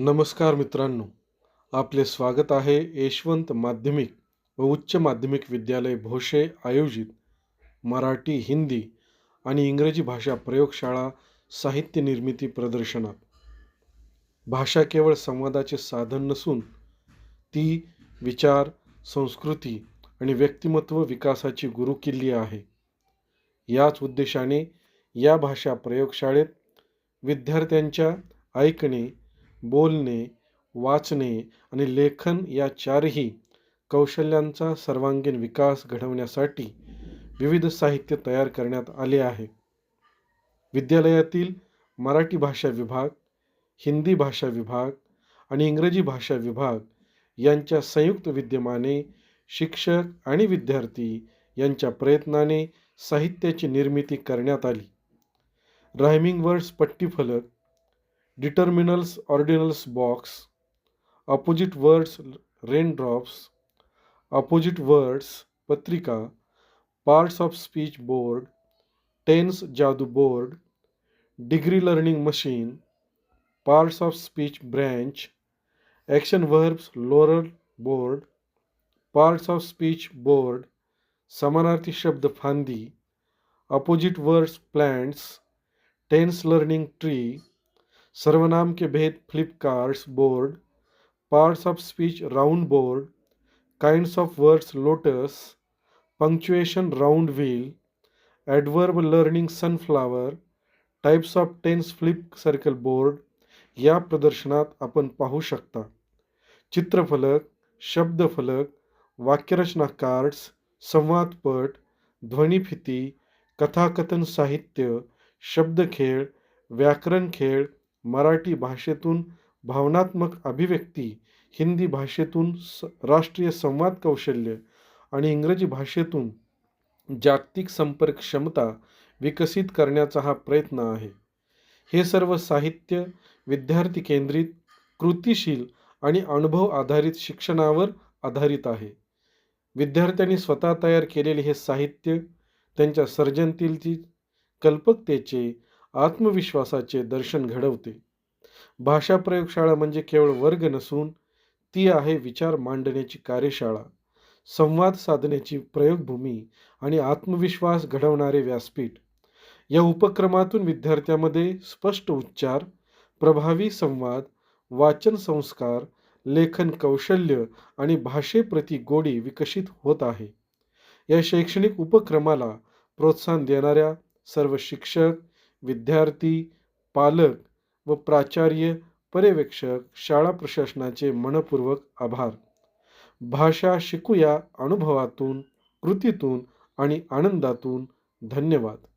नमस्कार मित्रांनो. आपले स्वागत आहे यशवंत माध्यमिक व उच्च माध्यमिक विद्यालय भोसे आयोजित मराठी हिंदी आणि इंग्रजी भाषा प्रयोगशाळा साहित्य निर्मिती प्रदर्शनात. भाषा केवळ संवादाचे साधन नसून ती विचार संस्कृती आणि व्यक्तिमत्व विकासाची गुरुकिल्ली आहे. याच उद्देशाने या भाषा प्रयोगशाळेत विद्यार्थ्यांच्या ऐकणे बोलणे वाचणे आणि लेखन या चारही कौशल्यांचा सर्वांगीण विकास घडवण्यासाठी विविध साहित्य तयार करण्यात आले आहे. विद्यालयातील मराठी भाषा विभाग हिंदी भाषा विभाग आणि इंग्रजी भाषा विभाग यांच्या संयुक्त विद्यमाने शिक्षक आणि विद्यार्थी यांच्या प्रयत्नाने साहित्याची निर्मिती करण्यात आली. रायमिंग वर्ड्स पट्टीफलक determinals ordinals box opposite words raindrops opposite words पत्रिका parts of speech board tense जादू board degree learning machine parts of speech branch action verbs laurel board parts of speech board समानार्थी शब्द फांदी opposite words plants tense learning tree सर्वनाम के भेद, flipcards board, parts of speech, round board, kinds of words, lotus, punctuation, round wheel adverb learning, sunflower types of tense flip circle board, या प्रदर्शनात आपण पाहू शकता. चित्रफलक, शब्दफलक, वाक्यरचना कार्ड्स संवादपट ध्वनिफिती, कथाकथन साहित्य, शब्दखेळ, व्याकरण खेळ मराठी भाषेतून भावनात्मक अभिव्यक्ती हिंदी भाषेतून स राष्ट्रीय संवाद कौशल्य आणि इंग्रजी भाषेतून जागतिक संपर्क क्षमता विकसित करण्याचा हा प्रयत्न आहे. हे सर्व साहित्य विद्यार्थी केंद्रित कृतिशील आणि अनुभव आधारित शिक्षणावर आधारित आहे. विद्यार्थ्यांनी स्वतः तयार केलेले हे साहित्य त्यांच्या सर्जनतील कल्पकतेचे आत्मविश्वासाचे दर्शन घडवते. भाषा प्रयोगशाळा म्हणजे केवळ वर्ग नसून ती आहे विचार मांडण्याची कार्यशाळा संवाद साधण्याची प्रयोगभूमी आणि आत्मविश्वास घडवणारे व्यासपीठ. या उपक्रमातून विद्यार्थ्यांमध्ये स्पष्ट उच्चार प्रभावी संवाद वाचन संस्कार लेखन कौशल्य आणि भाषेप्रती गोडी विकसित होत आहे. या शैक्षणिक उपक्रमाला प्रोत्साहन देणाऱ्या सर्व शिक्षक विद्यार्थी पालक व प्राचार्य पर्यवेक्षक शाळा प्रशासनाचे मनपूर्वक आभार. भाषा शिकूया अनुभवातून कृतीतून आणि आनंदातून. धन्यवाद.